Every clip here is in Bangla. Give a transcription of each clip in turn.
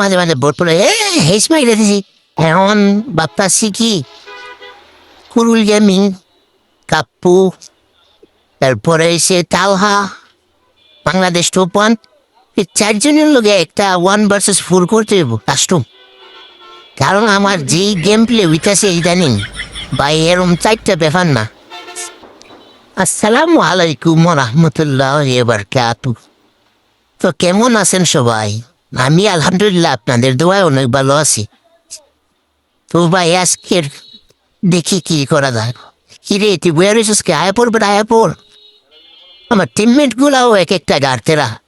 মাঝে মাঝে বোট পড়ে, এ হেস মাইরে দিছি এখন ভাবতাছি কি? কুরুল গেমিং, কাপ্পু, তারপরে এসে তালহা, বাংলাদেশ টপ ওয়ান এই চারজনের লোকে একটা ওয়ান ভার্সেস ফোর করতে দেবো কাস্টম কারণ আমার যেই গেম প্লে উইকাছে ইদানিং বা এরম চারটা ব্যাপার না। আসসালামু আলাইকুম রহমতুল্লাহ এবার বারকাতু তো কেমন আছেন সবাই? আমি আলহামদুলিল্লাহ আপনাদের দোয়ায় অনেক ভালো আছি। তো ভাই আজকের দেখি কি করা যায়। কিরে, তুই বয়ে রয়েছিস কি? আয়া পড়বে আয়া পড়। আমার টিমমেট গুলাও এক একটা গাড়তেরা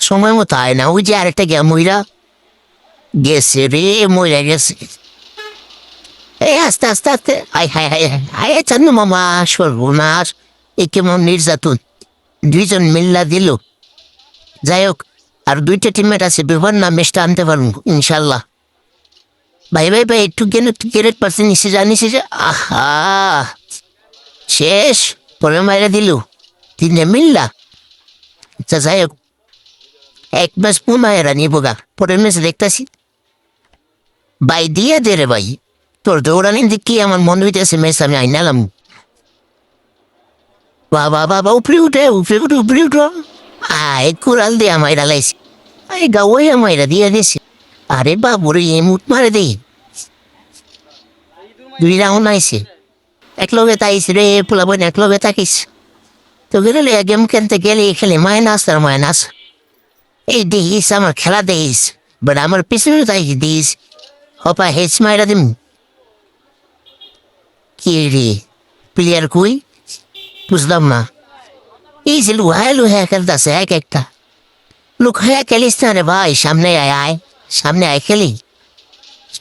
সময় মতো আয় না। ওই যে আরেকটা গে মইরা গেছে রে, মইরা গেছে। এই আস্তে আস্তে আস্তে। আয় হায় হায় হায় আয় চান্নু মামা, সর্বনাশ। এ কেমন নির্যাতন। দুইজন মিল্লা দিল। যাই হোক আর দুইটা টিমমেট আছে বিপদ না ম্যাচটা আনতে পারব ইনশাল্লাহ ভাই ভাই ভাই, একটু একটু গেলে পারছে নিচে যা নিচে যা। আহা! শেষ পরে মাইরা দিল। তিনটে মিললা। আচ্ছা যাই হোক। এক মাস পুমায়েরা নিবো গা। পরের ম্যাচ দেখতেছি। ভাই, দিয়া দে রে ভাই। তোর দৌড়ানি দেখি আমার মনে হইতেছে ম্যাচ আমি আইনালাম। বাবা বাবা উপরে উঠে উপরে উঠে, উপরে উঠো। আয়, কুড়াল দিয়ে আমাইরা লাইছি। আয় গাওয়াই আমাইরা দিয়ে দিছে আরে বাবুরে এই মুট মারে দেই দুই রাউন্ড আইছে এক লগে রে পোলা বোন এক লগে তাকিস তো গেলে গেম খেলতে গেলে খেলে মাইনাস আর মাইনাস এই দিস আমার খেলা দিস বাট আমার পিছনে তাই দিস হপা হেচ মাইরা দিম কি রে প্লেয়ার কই বুঝলাম না এই যে লুহায় লুহায় খেলতেছে এক একটা লুকায় খেলিস না রে ভাই, সামনে আয় আয়, সামনে আয় খেলি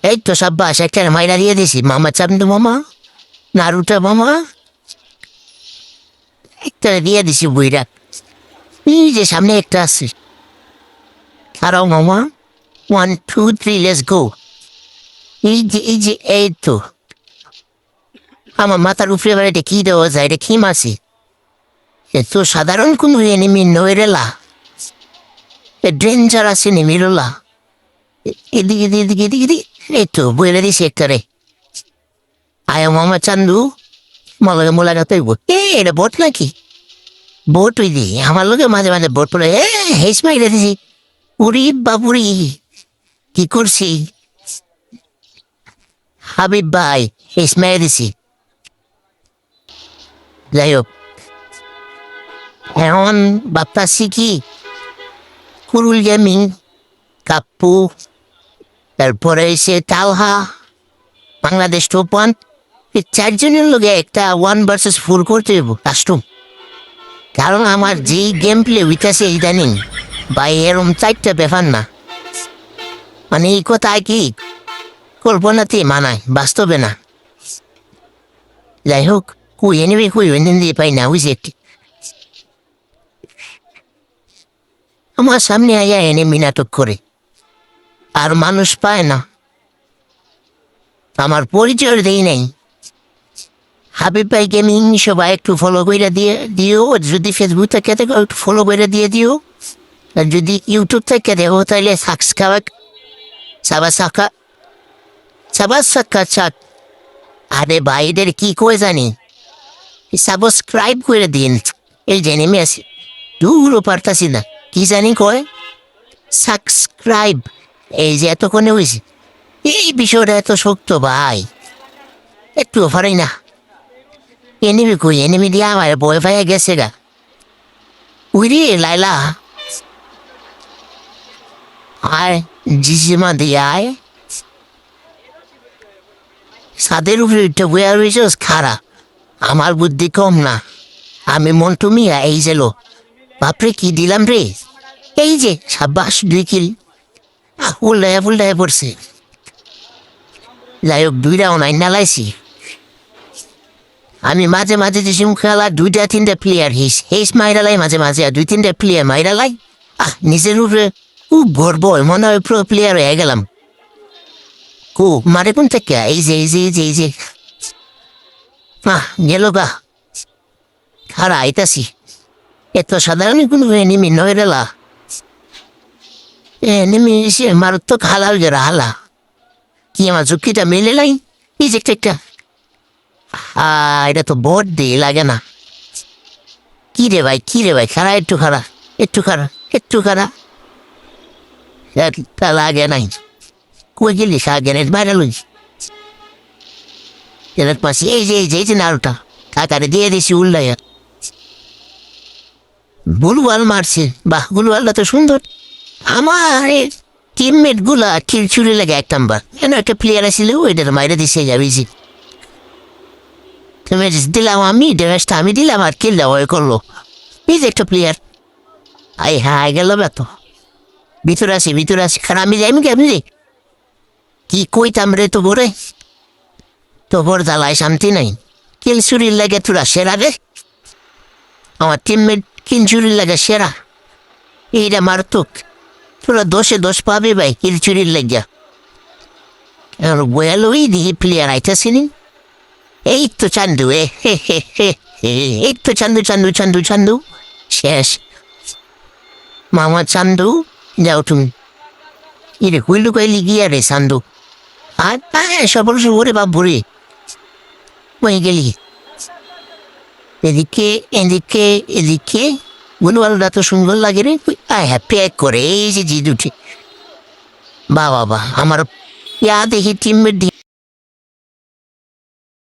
এই তো সাব্বাস একটা মাইরা দিয়ে দিছি। মামা চান্দু মামা, নারুটা মামা একটা দিয়ে দিছি বইরা। এই যে সামনে একটা আছে। খারাও মামা one two three let's go এই যে এই যে, এই তো। আমার মাথার উপরে এটা কি দেওয়া যায়, এটা মাসি এ তো সাধারণ কোনো এনিমি নয় ডেঞ্জার আছে নেমিরলা। এদিকে এদিকে এদিকে এদিকে এই তো বলে দিছি একটা রে। আয় মামা চান্দু মলগে মোলাগা তৈব এ, এটা বোট নাকি? বোট ওই দি আমার লোকে মাঝে মাঝে বোট পড়ে এ হেস মাইরে দিছি। উরি বাবুরি, কি করছি? হাবিব ভাই হেস মাইরে দিছি। যাই হোক। এখন ভাবতাছি কি? কুরুল গেমিং কাপ্পু, তারপরে এসে তালহা বাংলাদেশ টপ ওয়ান এই চারজনের লোকে একটা ওয়ান ভার্সেস ফোর করতে দেবো কাস্টম কারণ আমার যেই গেম প্লে উইকাছে ইদানিং বা এরম চারটা ব্যাপার না। মানে এই কথা কি? কল্পনাতে মানায়, বাস্তবে না। যাই হোক, কুই এনেবে কুই দিয়ে পাই না বুঝে আমার সামনে আয়া এনে নাটক করে। আর মানুষ পায় না। আমার পরিচয় দেই নাই। হাবিব ভাই গেমিং সবাই একটু ফলো করে দিয়ে দিও যদি ফেসবুক থেকে দেখো একটু ফলো করে দিয়ে দিও। আর যদি ইউটিউব থেকে দেখো তাহলে সাবস্ক্রাইব সাবা সাকা। সাবা সাকা চাক। আরে ভাইদের কি কয়ে জানি? সাবস্ক্রাইব করে দিন এই যে নেমে আসি। দূরও পারতাছি না। কি জানি কয়? সাবস্ক্রাইব এই যে এতক্ষণে হয়েছে এই বিষয়টা এত শক্ত ভাই। একটু পারি না। এনিমি কই? এনিমি দিয়ে আমার বয় ভাইয়া গেছে গা। উইরি লাইলা। আয়, জিজিমা দিয়ে আয়। সাদের উপরে উঠে বইয়া রয়েছে খারাপ আমার বুদ্ধি কম না। আমি মন্টু মিয়া এই যে লো। বাপরে, কি দিলাম রে? এই যে সাব্বাস দুই কিল। উল্টায় ফুলটায় পড়ছে। যাই হোক দুই রাউন্ড আইন নালাইছি। আমি মাঝে মাঝে যে সিম খেলা, দুইটা, তিনটা প্লেয়ার হিস, হেস মাইরালাই মাঝে মাঝে, আর দুই, তিনটা প্লেয়ার মাইরালাই আহ, নিজের উপরে খুব গর্ব মনে হয় প্রো প্লেয়ার হয়ে গেলাম। কু, মারে কোন থেকে? এই যে এই যে এই যে এই যে। আহ, গেল গা। খারা আইতাছি। এত সাধারণ কোনো এনিমি নয় রেলা নেমে এসে মারাত্মক হালা হয়ে গেল হালা। কি আমার ঝুঁকিটা মেলে নাই? যে একটা এটা তো বড় দিয়ে লাগে না। কি রে ভাই, কি রে ভাই খারা একটু খারা একটু খারা একটু খারা একটা লাগে নাই। কই গেলি সাগে নেই বাইরে লই। এর পাশে এই যে এই যে নাড়ুটা। কাকারে দিয়ে দিছি উল্লাইয়া বুলওয়াল মারছে। বাহ বুলওয়ালটা তো সুন্দর। আমার টিমমেটগুলা খিলচুরি লাগে এক নাম্বার। কেন একটা প্লেয়ার আসলে ওইটার মাইরে দিছে যাবি তুমি দিলাম আমি ড্রেসটা আমি দিলাম আর কিনলে ওই করল। এই যে একটা প্লেয়ার আই হ্যাঁ গেল তো। ভিতরে আসি ভিতরে আসি। খারাপ আমি যাই কেমনি রে কি কইতাম রে তো বরে? তো বর জ্বালায় শান্তি নাই। কিলচুরির লাগে তোরা সেরা রে। আমার টিমমেট কিলচুরির লাগা সেরা। এইটা মারতুক। তোরা দোষে দোষ পাবে ভাই কিলচুরির লাগিয়া। এখন বয়াল ওই দিকে প্লেয়ার আইতাছিনি। এই তো চান্দু, এ, হে হে হে এই তো চান্দু চান্দু চান্দু চান্দু। শেষ। মামা চান্দু, যাও তুমি। ইরে কইলু কইলি গিয়া রে চান্দু। আর সবর সবরে বাপ ভরে গেলি। এদিকে এদিকে এদিকে। গুলওয়ালটা তো সুন্দর লাগে রে। আয় হ্যাঁ প্যাক করে। এই যে জিদ উঠে বা বাবা আমার ইয়া দেখি টিমমেট